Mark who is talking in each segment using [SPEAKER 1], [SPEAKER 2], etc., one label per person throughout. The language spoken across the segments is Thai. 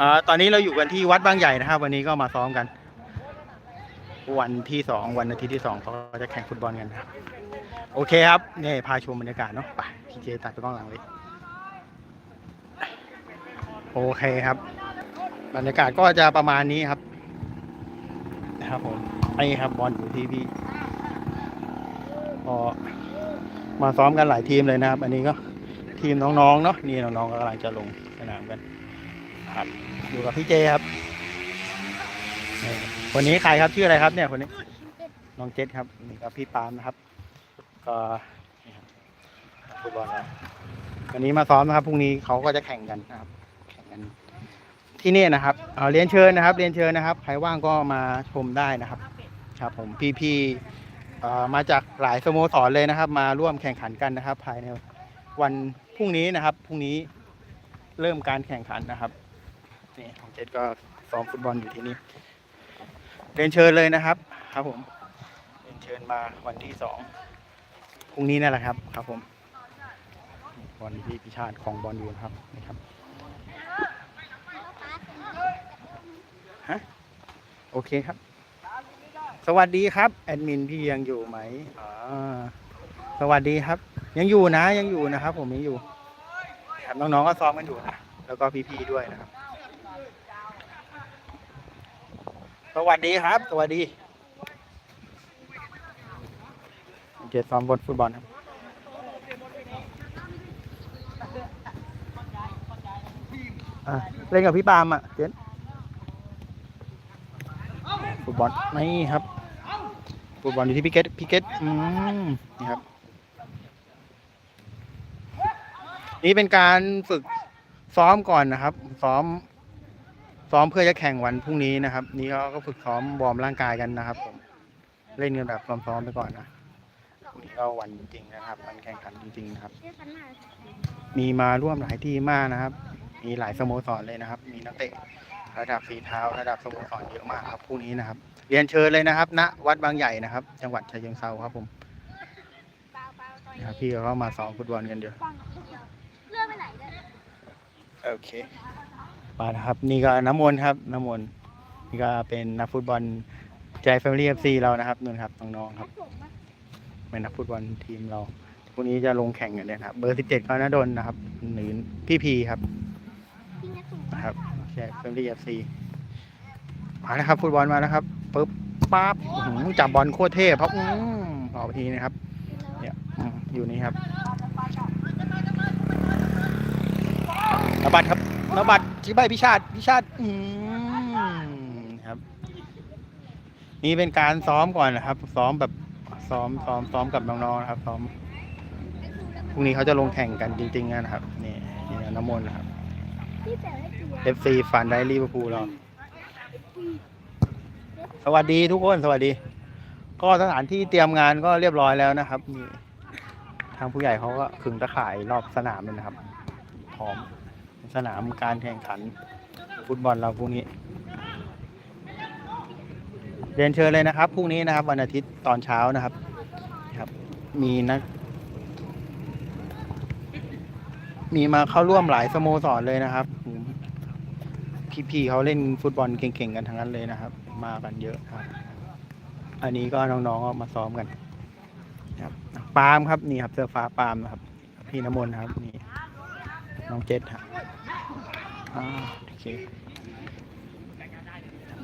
[SPEAKER 1] อ่าตอนนี้เราอยู่กันที่วัดบางใหญ่นะครับ วันนี้ก็มาซ้อมกัน วันที่สองวันอาทิตย์ที่สองเขาจะแข่งฟุตบอลกันครับโอเคครับนี่พาชมบรรยากาศเนาะไปพี่เจตัดไปบ้างหลังเลยโอเคครับ บรรยากาศก็จะประมาณนี้ครับ นะครับผมนี่ครับบอลอยู่ที่พี่ก็มาซ้อมกันหลายทีมเลยนะครับ อันนี้ก็ทีมน้องๆเนาะนี่น้องๆก็กำลังจะลงสนามกันครับ อยู่กับพี่เจครับ คนนี้ใครครับชื่ออะไรครับ เนี่ยคนนี้น้องเจษครับนี่ก็พี่ปาล์มนะครับ ก็ฟุตบอลเราวันนี้มาซ้อมนะครับพรุ่งนี้เขาก็จะแข่งกันนะครับ แข่งกันที่นี่นะครับเเรียนเชิญนะครับ เรียนเชิญนะครับ ใครว่างก็มาชมได้นะครับ ครับ ผมพี่ๆมาจากหลายสโมสรเลยนะครับ มาร่วมแข่งขันกันนะครับ ภายในวันพรุ่งนี้นะครับพรุ่งนี้เริ่มการแข่งขันนะครับ นี่ของเจษก็ซ้อมฟุตบอลอยู่ที่นี่เรียนเชิญเลยนะครับ ครับผมเรียนเชิญมาวันที่สองพรุ่งนี้นั่นแหละครับ ครับผมบอลที่พิชาติของบอลอยู่นะครับนี่ครับฮะโอเคครับ สวัสดีครับ แอดมินพี่ยังอยู่ไหมอ่าสวัสดีครับ ยังอยู่นะยังอยู่นะครับ ผมยังอยู่ครับน้องๆก็ซ้อมกันอยู่นะแล้วก็พี่ๆด้วยนะครับ สวัสดีครับ สวัสดีเจซ้อมบอลฟุตบอลครับอะเล่นกับพี่ปาล์มอะเจนฟุตบอลนี่ครับฟุตบอลอยู่ที่พี่เกตพี่เกตอืมนี่ครับ นี่เป็นการฝึกซ้อมก่อนนะครับ ซ้อม ซ้อมเพื่อจะแข่งวันพรุ่งนี้นะครับ นี่เขาก็ฝึกซ้อมวอร์มร่างกายกันนะครับผมเล่นกันแบบซ้อมๆไปก่อนนะพรุ่งนี้ก็วันจริงนะครับวันแข่งขันจริงๆนะครับ มีมาร่วมหลายทีมมากนะครับ มีหลายสโมสรเลยนะครับ มีนักเตะระดับฝีเท้าระดับสโมสรเยอะมากครับพรุ่งนี้นะครับ เรียนเชิญเลยนะครับณวัดบางใหญ่นะครับ จังหวัดฉะเชิงเทราครับผมนะครับพี่ก็มาซ้อมฟุตบอลกันเดี๋ยว
[SPEAKER 2] เลื่อนไปไหนเนี่ย
[SPEAKER 1] โอเค มานะครับ นี่ก็น้ำมนครับ น้ำมนนี่ก็เป็นนักฟุตบอลใจแฟมิลี่เอฟซีเรานะครับนู่นครับน้องๆครับเป็นนักฟุตบอลทีมเราพรุ่งนี้จะลงแข่งกันเลยครับ เบอร์สิบเจ็ดก็นดลนะครับหรือพี่พีครับ
[SPEAKER 2] นะ
[SPEAKER 1] ครับใช่เฟรนลี่เอฟซีมาแล้วครับ ฟุตบอลมาแล้วครับปึ๊บปั๊บจับบอลโคตรเท่เพราะอืมอกทีนะครับ เนี่ยอยู่นี่ครับนบัตรครับ นบัตรชี้ใบพิชาติพิชาติอืมครับ นี่เป็นการซ้อมก่อนนะครับ ซ้อมแบบซ้อมซ้อมซ้อมกับน้องๆนะครับซ้อมพรุ่งนี้เขาจะลงแข่งกันจริงๆนะครับนี่นี่น้ำมนต์นะครับ
[SPEAKER 2] พี่แต่ให้เกียร์
[SPEAKER 1] FC ฟันได้ลิเวอร์พูลเราสวัสดีทุกคนสวัสดี ก็สถานที่เตรียมงานก็เรียบร้อยแล้วนะครับนี่ทางผู้ใหญ่เขาก็ขึงตะข่ายรอบสนามเลยนะครับ พร้อม สนามการแข่งขัน ฟุตบอลเราพรุ่งนี้ เรียนเชิญเลยนะครับพรุ่งนี้นะครับ วันอาทิตย์ตอนเช้านะครับครับ มีนัก มีมาเข้าร่วมหลายสโมสรเลยนะครับพี่ๆเขาเล่นฟุตบอลเก่งๆกันทั้งนั้นเลยนะครับ มากันเยอะครับ อันนี้ก็น้องๆก็มาซ้อมกันครับปาล์มครับนี่ครับเสื้อฟ้าปาล์มนะครับ พี่น้ำมนต์ครับนี่ น้องเจษครับอ่าโอเค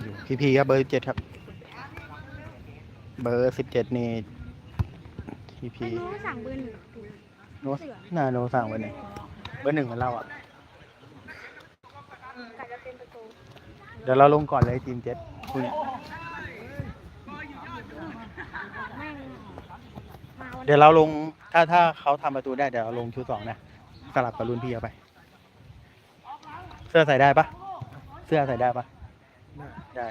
[SPEAKER 1] อยู่พี่ๆครับเบอร์สิบเจ็ดครับ เบอร์สิบเจ็ดนี่พี่
[SPEAKER 2] ไม่รู้ว่าสั่งเบอร์หนึ่ง
[SPEAKER 1] ๆโน้ตน่าโน้ตสั่งไว้หนึ่งเบอร์หนึ่งของเราอะ
[SPEAKER 2] กะจะเป็นประตู
[SPEAKER 1] เดี๋ยวเราลงก่อนเลยทีมเจ็ดคุณ
[SPEAKER 2] แม่งมาวัน
[SPEAKER 1] เดี๋ยวเราลงถ้าถ้าเขาทำประตูได้เดี๋ยวเราลงชุดสองนะ สลับกับรุ่นพี่เอาไป เสื้อใส่ได้ปะเสื้อใส่ได้ปะได้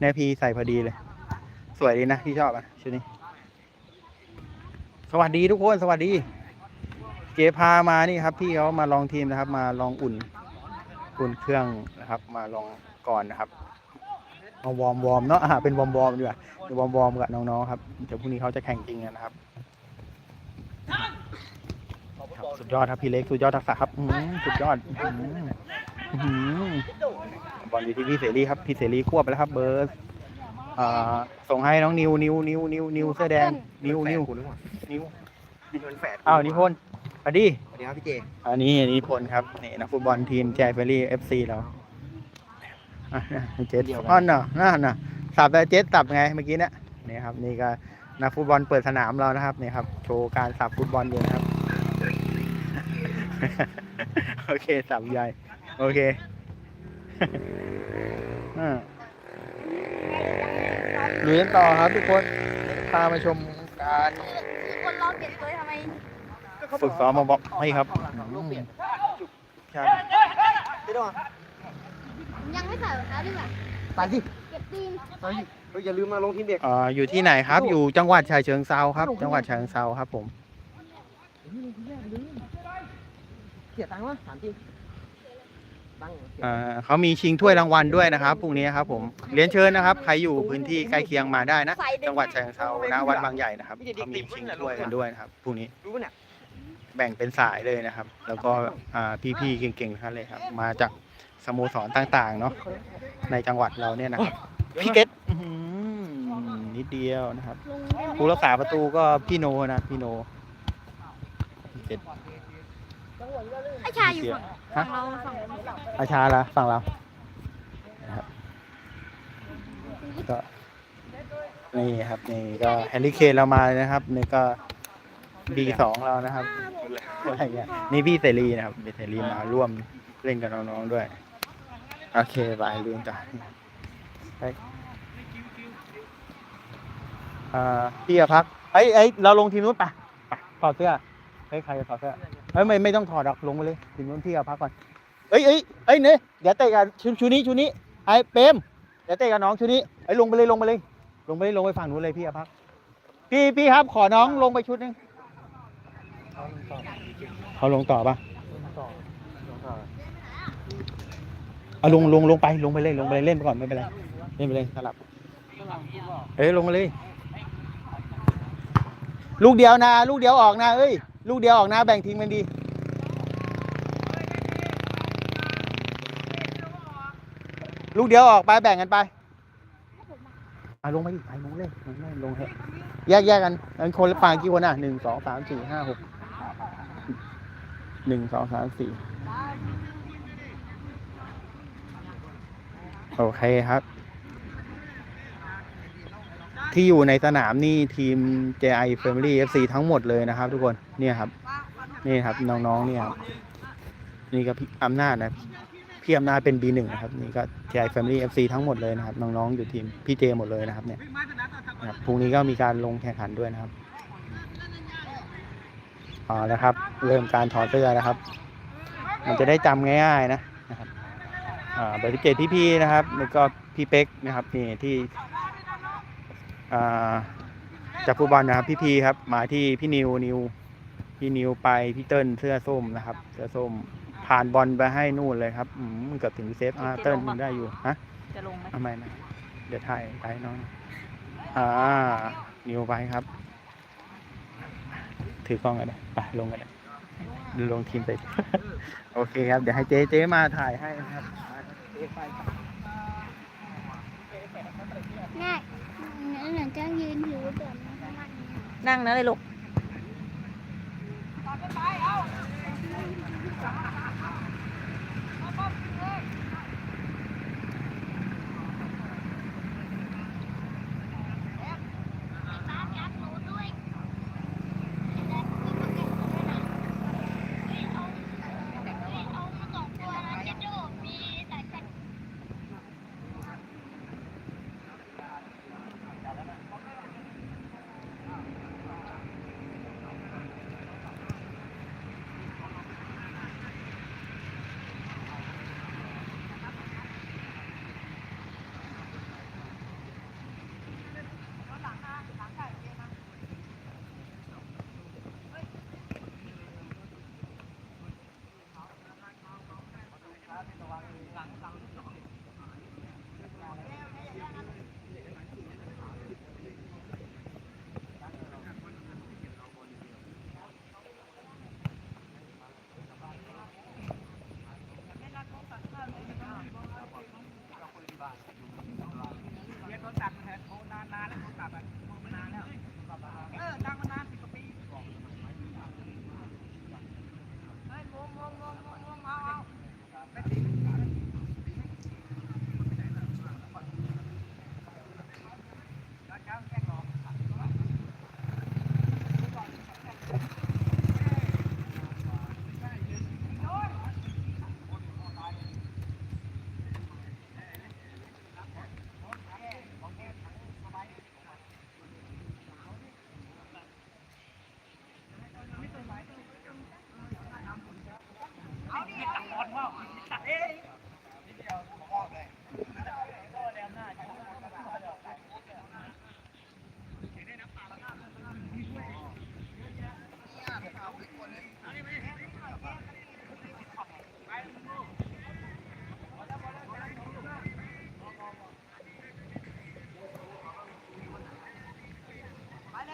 [SPEAKER 1] แน่พี่ใส่พอดีเลย สวยดีนะพี่ชอบอะชุดนี้ สวัสดีทุกคนสวัสดี เจพามานี่ครับ พี่เขามาลองทีมนะครับ มาลองอุ่น อุ่นเครื่องนะครับ มาลองก่อนนะครับมาวอร์มวอร์มเนาะอ่าเป็นวอร์มวอร์มดีกว่าเดี๋ยววอร์มวอร์มกับน้องๆครับเดี๋ยวพรุ่งนี้เขาจะแข่งจริงกันนะครับครับ สุดยอดครับพี่เล็กสุดยอดทักษะครับอืมสุดยอดอืมอื้อหือบอลอยู่ที่พี่เสรีครับพี่เสรีควบไปแล้วครับเบอร์อ่าส่งให้น้องนิวนิวนิวนิวนิวเสื้อแดงนิวนิว
[SPEAKER 3] คุณหรือเปล่า
[SPEAKER 1] นิว
[SPEAKER 3] นี่เป็นแฝด
[SPEAKER 1] อ้าวนิพนธ์สวัสดี
[SPEAKER 3] สวัสดีครับพี่เจ
[SPEAKER 1] อันนี้นิพนธ์ครับนี่นักฟุตบอลทีมแจเฟอรี่เอฟซีเราอะเจ็ดอ้อนเนาะน่าน่ะสับแต่เจ็ดสับไงเมื่อกี้เนี่ยนี่ครับนี่ก็นักฟุตบอลเปิดสนามเรานะครับนี่ครับโชว์การสับฟุตบอลอยู่นะครับ โอเคสับใหญ่โอเคอ่าลุยกันต่อครับทุกคน พามาชมการ
[SPEAKER 2] คนรอเปลี่ยนตัวทำไม
[SPEAKER 1] ฝึกซ้อมมาบอกให้ครับใช่
[SPEAKER 3] พี่ต้อง
[SPEAKER 2] ยังไม่ใส่รองเท้าดีกว่า
[SPEAKER 3] ไปดิ
[SPEAKER 2] เก็บตีน
[SPEAKER 3] ไปดิเฮ้ยอย่าลืมมาลงทีมเด็ก
[SPEAKER 1] เอ่ออยู่ที่ไหนครับ อยู่จังหวัดฉะเชิงเซาครับ จังหวัดฉะเชิงเซาครับผม
[SPEAKER 3] เสียตังค์วะถามจริงตังค์
[SPEAKER 1] เอ่อเขามีชิงถ้วยรางวัลด้วยนะครับพรุ่งนี้ครับผมเรียนเชิญนะครับใครอยู่พื้นที่ใกล้เคียงมาได้นะ จังหวัดฉะเชิงเซานะวัดบางใหญ่นะครับเขามีชิงถ้วยกันด้วยนะครับพรุ่งนี้
[SPEAKER 3] รู้ปะเนี่ย
[SPEAKER 1] แบ่งเป็นสายเลยนะครับ แล้วก็อ่าพี่ๆเก่งๆทั้งนั้นเลยครับ มาจากสโมสรต่างๆเนาะในจังหวัดเราเนี่ยนะครับพี่เกตอื้อหือนิดเดียวนะครับ
[SPEAKER 2] ลงได้ไหม
[SPEAKER 1] ผู้รักษาประตูก็พี่โนนะพี่โนพี่เกต
[SPEAKER 2] ไอชายอยู่
[SPEAKER 1] เดียว
[SPEAKER 2] ฝั่ง
[SPEAKER 1] ฮะ
[SPEAKER 2] ฝั่งเราฝั่ง
[SPEAKER 1] อาชาละฝั่งเรานะครับก็นี่ครับนี่ก็แฮร์รี่เคนเรามาเลยนะครับ นี่ก็บีสองเรานะครับอะไรเงี้ยนี่พี่เสรีนะครับพี่เสรีมาร่วมเล่นกับน้องๆด้วย โอเคบายลืมจ้ะไปอ่าพี่อะพักเอ้ยเอ้ยเราลงทีมนู้นไปไปถอดเสื้อเฮ้ยใครจะถอดเสื้อ เฮ้ยไม่ไม่ต้องถอดหรอกลงไปเลยทีมนู้นพี่อะพักก่อนเอ้ยเอ้ยเอ้ยเนี่ยเดี๋ยวเตะกับชุดชุดนี้ชุดนี้ไอ้เปรมเดี๋ยวเตะกับน้องชุดนี้ไอ้ลงไปเลยลงไปเลย ลงไปเลยลงไปฝั่งนู้นเลยพี่อะพัก พี่พี่ครับขอน้องลงไปชุดหนึงเขาลงต่อปะเอาลงลงลงไปลงไปเลยลงไปเลยเล่นไปก่อนไม่เป็นไรเล่นไปเลยสลับเอ้ยลงมาเลย ลูกเดียวนะ ลูกเดียวออกนะเอ้ย ลูกเดียวออกนะแบ่งทีมกันดีลูกเดียวออกไปแบ่งกันไปอะลงไปดิไปลงเลยลงเลยลงเถอะแยกแยกกันอันคนละฝั่งกี่คนอะหนึ่งสองสามสี่ห้าหกหนึ่งสองสามสี่โอเคครับ ที่อยู่ในสนามนี่ทีม JI Family FC ทั้งหมดเลยนะครับ ทุกคนเนี่ยครับ นี่ครับน้องๆเนี่ยครับนี่ก็พี่อำนาจนะพี่อำนาจเป็น B1 นะครับนี่ก็ JI Family FC ทั้งหมดเลยนะครับน้องๆอยู่ทีมพี่เจหมดเลยนะครับเนี่ยนะครับพรุ่งนี้ก็มีการลงแข่งขันด้วยนะครับเอาละครับ เริ่มการถอดเสื้อแล้วครับ มันจะได้จำง่ายๆนะนะครับอ่าบริเกตที่พี่นะครับ แล้วก็พี่เป๊กนะครับนี่ที่ จากฟุตบอลนะครับ พี่พีครับ มาที่พี่นิวนิวพี่นิวไปพี่เติ้ลเสื้อส้มนะครับ เสื้อส้มผ่านบอลไปให้นู่นเลยครับอืมเกือบถึงเซฟอ่าเติ้ลยังได้อยู่ฮะ
[SPEAKER 4] จะลงไหม
[SPEAKER 1] ทำไมนะเดี๋ยวถ่ายไปน้องอ่านิวไปครับ ถือกล้องกันเลยไปลงกันเลยลงทีมไปโอเคครับ เดี๋ยวให้เจ๊เจ๊มาถ่ายให้นะครับมาเจ๊ไปครับ
[SPEAKER 2] ง่ายงั้นหนู จะยืนถือก่อนนะ
[SPEAKER 4] นั่งนะเลยลูก
[SPEAKER 1] ครับ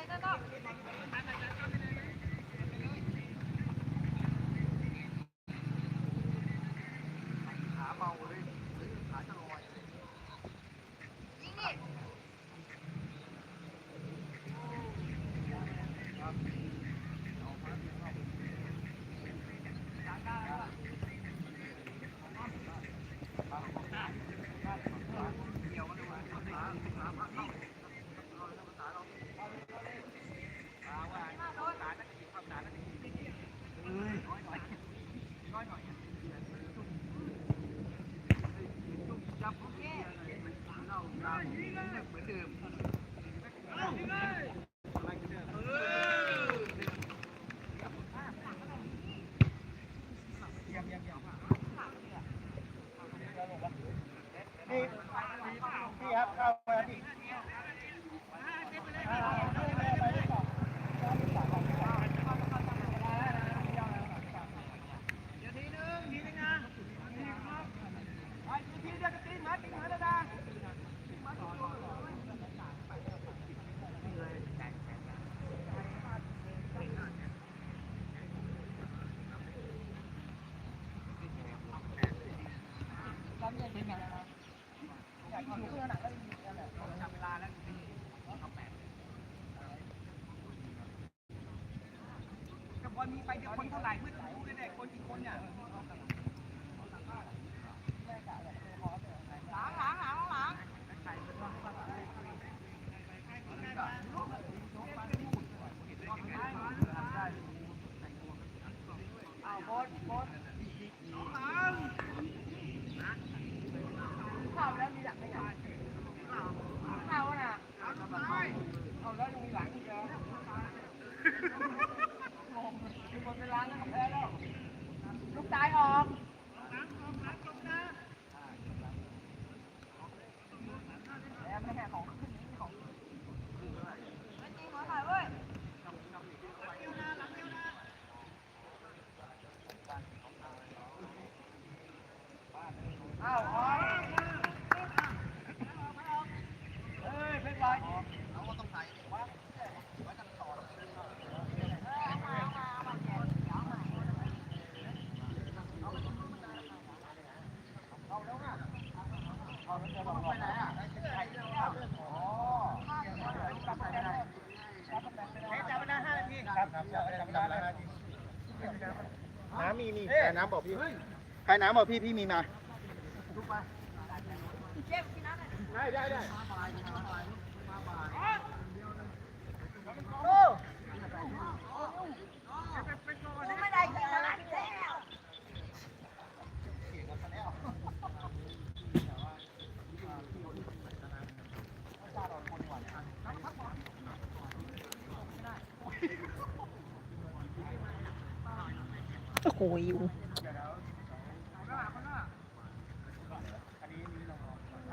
[SPEAKER 1] 在那 ยังยังยัง น้ำมีมีแต่น้ำบอกพี่ใครน้ำบอกพี่พี่มีมาได้ได้ได้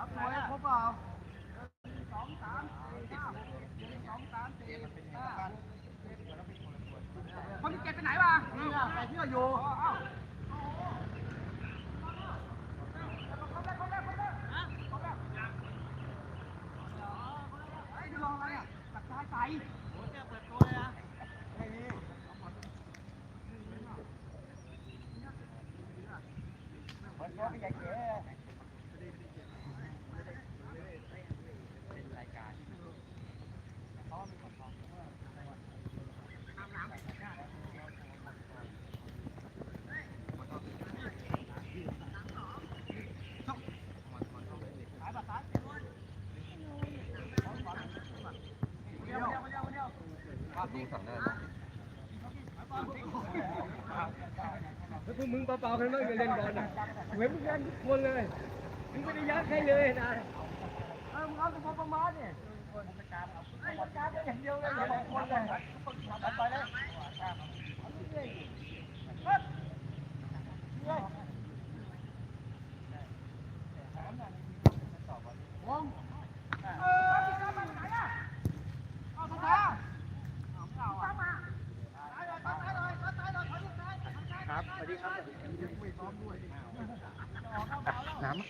[SPEAKER 3] คนที่เก็บไปไหนวะนี่อะใส่เราอยู่ไอ้ดูลองอะไรอะตัดซ้ายใส่โอ้เจ้าเปิดตัวเลยอะไม่มีเปิดตัวไปใหญ่เก๋เดียวเดียวเดียวเดียว ดูสั่งได้แล้วพวกมึงเปล่าๆกันไม่ไปเล่นบอลนะเหมือนมึงยันทุกคนเลย มึงไม่ได้ยัดใครเลยนะเออมึงเอาตัวประมาณเนี่ยไอ้ประกาศอย่างเดียวเลยอย่าบอกคนเลยไปเลยวงเออเอาท้า
[SPEAKER 1] ครับสวัสดีครับ น้ำ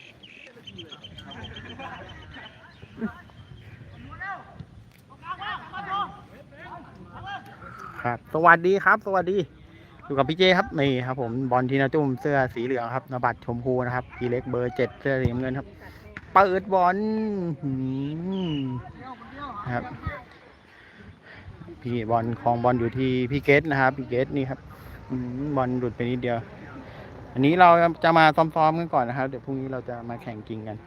[SPEAKER 1] ครับ สวัสดีครับ สวัสดี อยู่กับพี่เจครับ นี่ครับ ผม บอลทีนาจุ่มเสื้อสีเหลืองครับนบัตรชมพูนะครับ พีเล็กเบอร์เจ็ดเสื้อสีน้ำเงินครับ เปิดบอลครับ พี่บอลคลองบอลอยู่ที่พี่เกตนะครับ พี่เกตนี่ครับ บอลหลุดไปนิดเดียว อันนี้เราจะมาซ้อมๆกันก่อนนะครับ เดี๋ยวพรุ่งนี้เราจะมาแข่งจริงกัน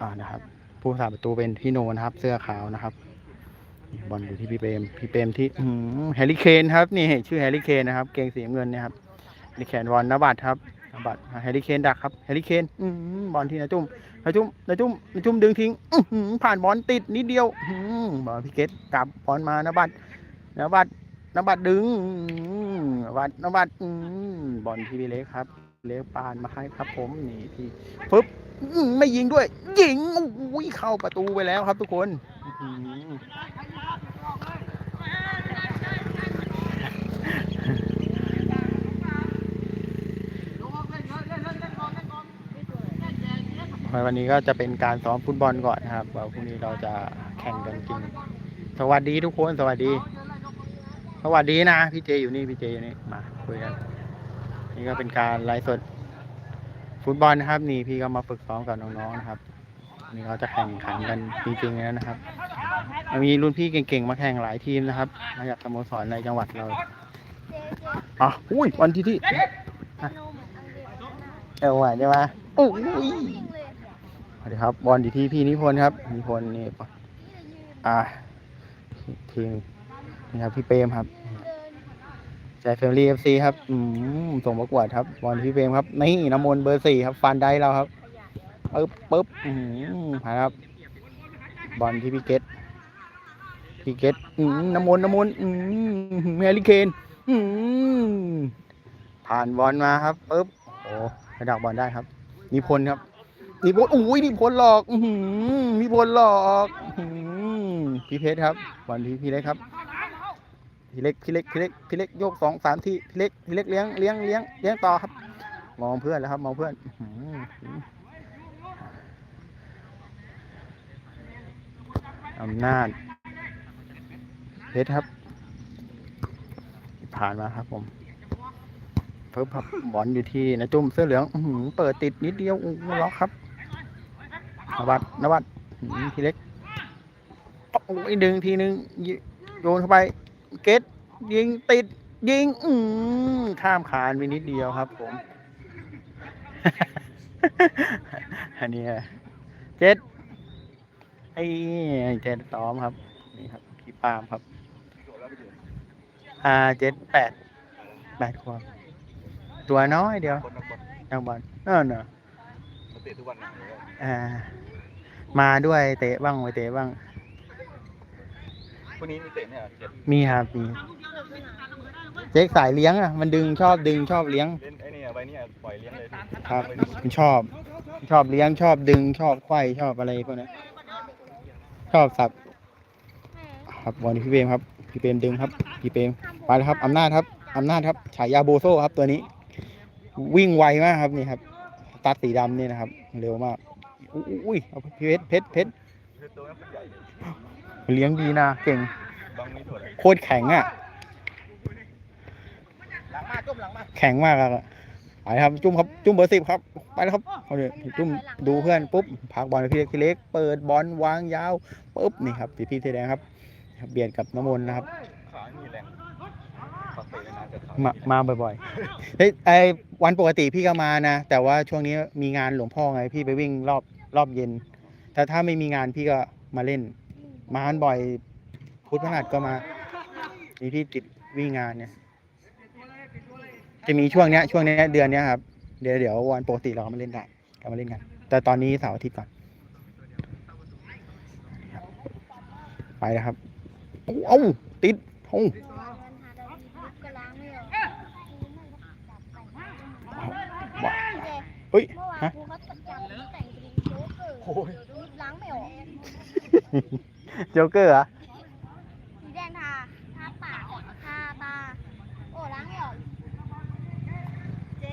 [SPEAKER 1] อ่านะครับ ผู้สาประตูเป็นพี่โนนะครับ เสื้อขาวนะครับ บอลอยู่ที่พี่เปรมพี่เปรมที่แฮร์รี่เคนครับ นี่ชื่อแฮร์รี่เคนนะครับ เกงสีเงินเนะครับแฮร์รี่เคนบอลนบัตรครับ บัตรแฮร์รี่เคนดักครับแฮร์รี่เคนอืมบอลที่นาจุ้มนาจุ้มนาจุ้มนาจุ้มดึงทิ้งอื้อหือผ่านบอลติดนิดเดียวอื้อหือบอลพี่เกตกลับบอลมานบัตรนบัตรนบัดดึงนบัดนบัดอืมบอลที่พี่เล็กครับ เล็กปานมาให้ครับ ผมนี่พี่ปึ๊บอืมไม่ยิงด้วย ยิงโอ้ยเข้าประตูไปแล้วครับทุกคนอื้อหือ วันนี้ก็จะเป็นการซ้อมฟุตบอลก่อนนะครับว่าพรุ่งนี้เราจะแข่งกันจริงสวัสดีทุกคนสวัสดี สวัสดีนะพี่เจอยู่นี่พี่เจอยู่นี่มาคุยกันนี่ก็เป็นการไลฟ์สดฟุตบอลนะครับนี่พี่ก็มาฝึกซ้อมกับน้องๆนะครับนี่เขาจะแข่งขันกันจริงๆแล้วนะครับ มีรุ่นพี่เก่งๆมาแข่งหลายทีมนะครับมาจากสโมสรในจังหวัดเรา
[SPEAKER 2] เจ๊เจ๊
[SPEAKER 1] อ๋ออุ้ยวันที่ที่
[SPEAKER 2] นมอังเดียว
[SPEAKER 1] เอวหวานใช่ไหมอุ้ย
[SPEAKER 2] วิ่งเลย
[SPEAKER 1] สวัส ดีครับ บอลอยู่ที่พี่นิพนธ์ครับ นิพนธ์นี่อ่าทีมนี่ครับพี่เปรมครับใจเฟมลี่เอฟซีครับอืมส่งประกวดครับ บอลพี่เฟรมครับ นี่น้ำมนต์เบอร์สี่ครับ ฟันได้แล้วครับปึ๊บปึ๊บอืมผ่านครับ บอลที่พี่เกตพี่เกตอืมน้ำมนต์น้ำมนต์อืมแฮร์รี่เคนอืมผ่านบอลมาครับปึ๊บโอ้ระดับบอลได้ครับนิพนธ์ครับ นิพนธ์อุ้ยนิพนธ์หลอกอือหือนิพนธ์หลอกอพี่เพชรครับบอลที่พี่เล็กครับ พี่เล็กพี่เล็กพี่เล็กพี่เล็กโยกสองสามทีพี่เล็กพี่เล็กเลี้ยงเลี้ยงเลี้ยงเลี้ยงต่อครับ มองเพื่อนแล้วครับ มองเพื่อนอำนาจเพชรครับ ผ่านมาครับผมเพิ่มครับบอลอยู่ที่นะจุ่มเสื้อเหลืองอเปิดติดนิดเดียวล็อกครับ นวัดนวัดอื้อหือพี่เล็กโอ้ยดึงทีนึงยิโยนเข้าไป เกตยิงติด ยิง อืมข้ามคานไปนิดเดียวครับผม อันนี้อะเจ็ดไอ้เจ็ดซ้อมครับ นี่ครับพี่ปาล์มครับอ่าเจ็ดแปดแปดขวบตัวน้อยเดียวนักบอลเออเนอะอ่า มาด้วยเตะบ้างไม่เตะบ้าง
[SPEAKER 5] พวกนี้มีเตะเนี่ยเจ็บ
[SPEAKER 1] มีครับมีเจ๊กสายเลี้ยงอะมันดึงชอบดึงชอบเลี้ยง
[SPEAKER 5] เล่นไอ้เนี่ยใบเนี่ยปล่อยเลี้ยงเลยพี่
[SPEAKER 1] ครับมันชอบ ชอบเลี้ยงชอบดึงชอบไขว้ชอบอะไรพวกนั้นชอบสับครับบอลพี่เปรมครับพี่เปรมดึงครับพี่เปรมไปแล้วครับอำนาจครับอำนาจครับฉายาโบโซครับตัวนี้ วิ่งไวมากครับนี่ครับ ตัดสีดำนี่นะครับ เร็วมาก อุ้ยอุ้ยเอาพี่เพชรเพชรเพชรเลี้ยงดีนะเก่ง โคตรแข็งอะ แข็งมากอะไปครับจุ้มครับจุ้มเบอร์สิบครับ ไปแล้วครับเอาเลยจุ้มดูเพื่อนปุ๊บพักบอลพี่เล็กพี่เล็ก เปิดบอลวางยาวปุ๊บนี่ครับพี่พี่เสื้อแดงครับเบียดกับน้ำมนนะครับ
[SPEAKER 5] มานจะขา
[SPEAKER 1] มามาบ่อยๆเฮ้ยไอวันปกติพี่ก็มานะ แต่ว่าช่วงนี้มีงานหลวงพ่อไงพี่ไปวิ่งรอบ รอบเย็น แต่ถ้าไม่มีงานพี่ก็มาเล่น มากันบ่อยพุธพฤหัสก็มานี่พี่ติดวิ่งงานเนี่ย จะมีช่วงเนี้ยช่วงเนี้ยเดือนเนี้ยครับเดี๋ยวเดี๋ยววันปกติเราก็มาเล่นได้ก็มาเล่นกัน แต่ตอนนี้เสาร์อาทิตย์ก่อนไปแล้วครับเอ้าติดเอ้า
[SPEAKER 2] เงินหาดอู้
[SPEAKER 1] เฮ้ยฮะ ย
[SPEAKER 2] ล้างไม่ออก
[SPEAKER 1] โจ๊กเกอร์เหรอ
[SPEAKER 2] สีแดงทาทาปากทาตาโอ้ล้างไม่ออกเจ๊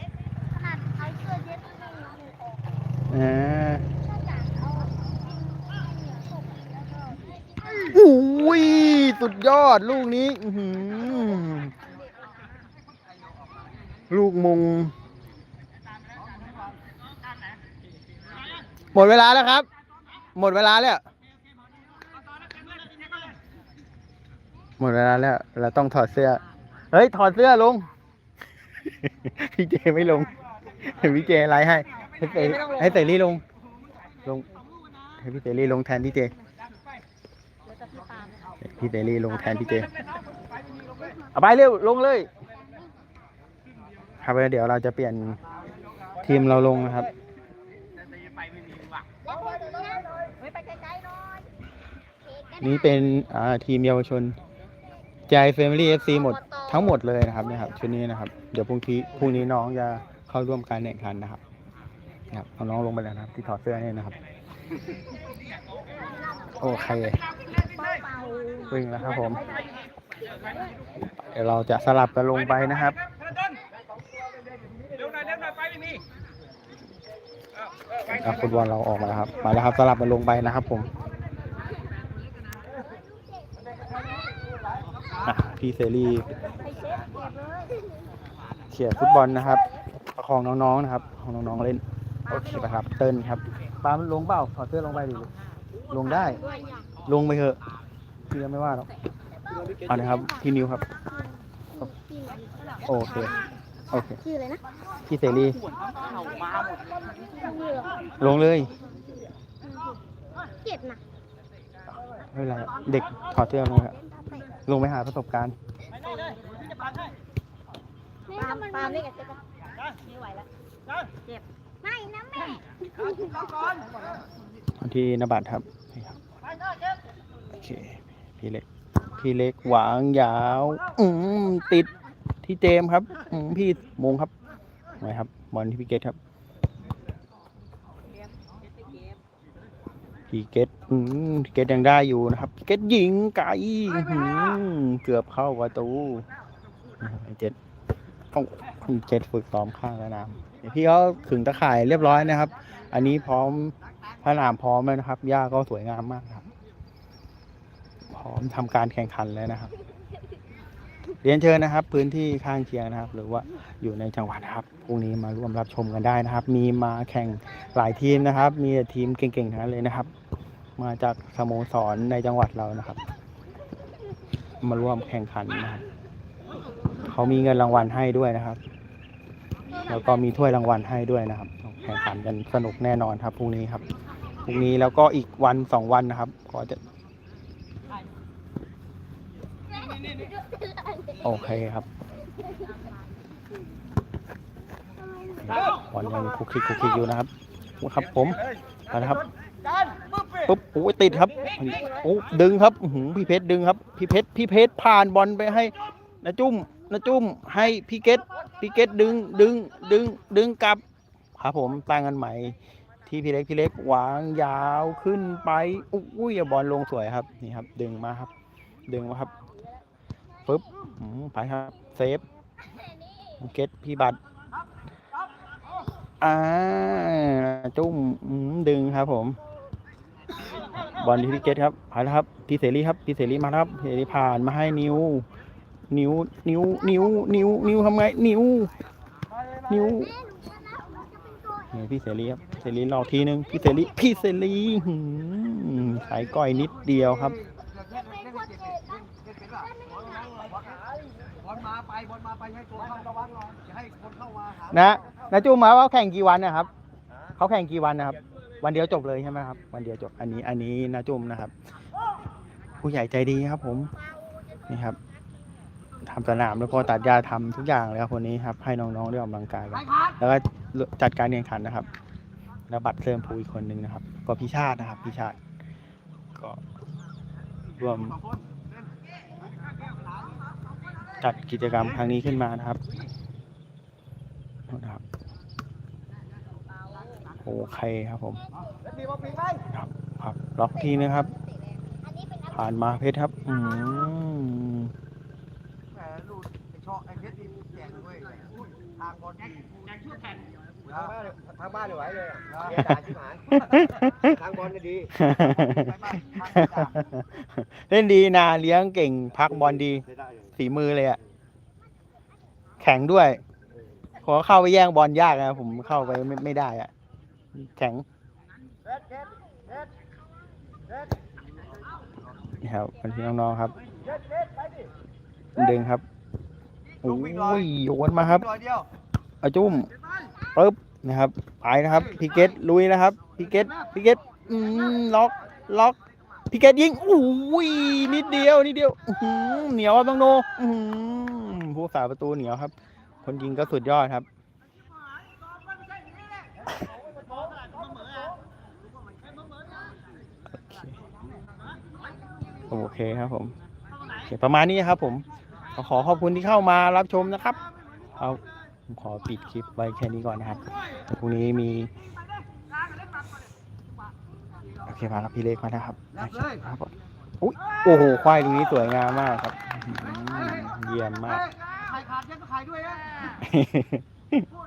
[SPEAKER 2] ขนาดเอาเสื้อเจ๊ตัวนึงล้างไม่ออก
[SPEAKER 1] อ่า
[SPEAKER 2] ถ้าจากเอาดินเหนียวตกแล้วก็
[SPEAKER 1] อุ้ยสุดยอดลูกนี้ อื้อหือลูกมง หมดเวลาแล้วครับ หมดเวลาแล้ว หมดเวลาแล้ว เราต้องถอดเสื้อ เฮ้ย ถอดเสื้อลง พี่เจไม่ลงพี่เจไลฟ์ให้ ให้เตให้เตลี่ลง ลง ให้พี่เตลี่ลงแทนพี่เจ พี่เตลี่ลงแทนพี่เจ เอาไปเร็ว ลงเลย ครับเดี๋ยวเราจะเปลี่ยนทีมเราลงนะครับ
[SPEAKER 2] แล้วพอถึงนั้นไปไกลๆห นี่
[SPEAKER 1] เป็นทีมเยาวชนใจเฟมิลี่เอฟซีหมดทั้งหมดเลยนะครับเนี่ยครับชุดนี้นะครับ เดี๋ยวพรุ่งนี้พรุ่งนี้น้องจะเข้าร่วมการแข่งขันนะครับนะครับเอาน้องลงไปแล้วนะครับ ที่ถอดเสื้อนี่นะครับ โอเควิ่งแล้วครับผมเดี๋ยวเราจะสลับกันลงไปนะครับ
[SPEAKER 3] เร็วหน่อยเร็วหน่อยไปไม่มี
[SPEAKER 1] นักฟุตบอลเราออกมาแล้วครับ มาแล้วครับสลับกันลงไปนะครับผมอะ พี่เซรีเขี่ยฟุตบอลนะครับประคองน้องๆนะครับของน้องๆเล่นโอเคปะครับ เติ้ลครับปาล์มลงเปล่าถอดเสื้อลงไปดิลูกลงได้ ลงไปเถอะพี่ยังไม่ว่าหรอกเอาละครับพี่นิวครับ โอเคโอเค
[SPEAKER 2] ชื่ออะไรนะ
[SPEAKER 1] พี่เสรี
[SPEAKER 2] ชื่ออะไร
[SPEAKER 1] ลงเลย
[SPEAKER 2] เจ็บนะ
[SPEAKER 1] ไม่เป็นไรเด็กถอดเสื้อลงครับ ลงไปหาประสบการณ์
[SPEAKER 2] ปามปามนี่กับเจ็บปะไม่ไหวแล้วเจ็บไม่นะแม่
[SPEAKER 1] ที่นบัตรครับนี่ครับโอเคพี่เล็กพี่เล็กหวางยาว อืมติดที่เจมส์ครับ อืมพี่มงครับไว้ครับบอลที่พี่เกตครับ พีเกตพีเกตยังได้อยู่นะครับพีเกตยิงไกลเกือบเข้าประตูนะครับไอ้เจ็ดต้องเจ็ดฝึกซ้อมข้างสนามเดี๋ยวพี่เขาขึงตะข่ายเรียบร้อยนะครับ อันนี้พร้อมพระนามพร้อมแล้วนะครับหญ้าก็สวยงามมากครับ พร้อมทำการแข่งขันแล้วนะครับ รียนเชิญนะครับ พื้นที่ข้างเคียงนะครับ หรือว่าอยู่ในจังหวัดนะครับพรุ่งนี้มาร่วมรับชมกันได้นะครับ มีมาแข่งหลายทีมนะครับ มีแต่ทีมเก่งๆทั้งนั้นเลยนะครับ มาจากสโมสรในจังหวัดเรานะครับ มาร่วมแข่งขันนะครับเขามีเงินรางวัลให้ด้วยนะครับ แล้วก็มีถ้วยรางวัลให้ด้วยนะครับ แข่งขันกันสนุกแน่นอนครับพรุ่งนี้ครับพรุ่งนี้แล้วก็อีกวันสองวันนะครับ ก็จะ โอเคครับบอลยังคุกคิกคุกคิกอยู่นะครับครับผมนะครับปุ๊บโอ้ยติดครับโอ้ดึงครับหืพี่เพชรดึงครับพี่เพชรพี่เพชรผ่านบอลไปให้นาจุ้มนาจุ้มให้พี่เกตพี่เกตดึงดึงดึงดึงกลับครับผมตั้งกันใหม่ ที่พี่เล็กพี่เล็กวางยาวขึ้นไปอุ้ยบอลลงสวยครับนี่ครับ ดึงมาครับ ดึงมาครับ ปึ๊บไปครับ เซฟเกตพี่บัตรอ่าจุ้มดึงครับ ผม บอลที่พี่เกตครับไปแล้วครับพี่เสรีครับพี่เสรีมาครับเสรีผ่านมาให้นิ้ว นิ้ว นิ้ว นิ้ว นิ้ว นิ้วทำไง นิ้ว นิ้วพี่เสรีครับเสรีรอทีนึงพี่เสรีพี่เสรีหืมสายก้อยนิดเดียวครับ
[SPEAKER 3] บอลมาไปบอลมาไปให้ตัวเข้าระวังหน่อยอย่าให้คนเข้ามาหา
[SPEAKER 1] นะนะจูมาว่าแข่งกี่วันนะครับเขาแข่งกี่วันนะครับ วันเดียวจบเลยใช่ไหมครับ วันเดียวจบอันนี้อันนี้นะจุมนะครับ ผู้ใหญ่ใจดีครับ ผมนี่ครับทำสนามแล้วก็ตัดหญ้าทำทุกอย่างเลยครับคนนี้ครับ ให้น้องๆได้ออกกำลังกายกันแล้วก็จัดการแข่งขันนะครับ แล้วบัตรเสริมภูอีกคนนึงนะครับ ก็พี่ชาตินะครับพี่ชาติก็ร่วม จัดกิจกรรมครั้งนี้ขึ้นมานะครับนะครับโอเคครับผม
[SPEAKER 3] มีบอลปีกไหม
[SPEAKER 1] ครับครับล็อกทีนะครับ ผ่านมาเพชรครับอืม
[SPEAKER 3] แหมลูกไอ้ชอไอ้เพชรนี่แจกด้วยทางบอลดีแจกชั่วแข่งทางบ้านเนี่ยไหวเลยอะเรียนด่าชิบหายทางบอลเนี่ยดี
[SPEAKER 1] เล่นดีนาเลี้ยงเก่งพักบอลดี ฝีมือเลยอะแข็งด้วยพอเข้าไปแย่งบอลยากนะผมเข้าไปไม่ไม่ได้อะแข็งนี่ครับคนที่น้องๆครับ ดึงครับโอ้ยโยนมาครับ
[SPEAKER 3] ตัวเดียว
[SPEAKER 1] อาจุ้มปึ๊บนะครับไปนะครับพีเกตลุยนะครับพีเกตพีเกตอืมล็อกล็อก พีเกตยิงอุ้ยนิดเดียวนิดเดียวเหนียวครับต้องโนผู้สาประตูเหนียวครับ คนยิงก็สุดยอดครับโอเคโอเคครับผมเคประมาณนี้ครับผมขอขอบคุณที่เข้ามารับชมนะครับ เอาผมขอปิดคลิปไว้แค่นี้ก่อนนะครับพรุ่งนี้มี เคมาครับพี่เล็กมาแล้วครับครับผมอุ๊ยโอ้โหควายตรงนี้สวยงามมากครับอื้อหือเยี่ยมมาก
[SPEAKER 3] ไข่ขาดเย็นก็ไข่ด้วยนะพูดกับคำ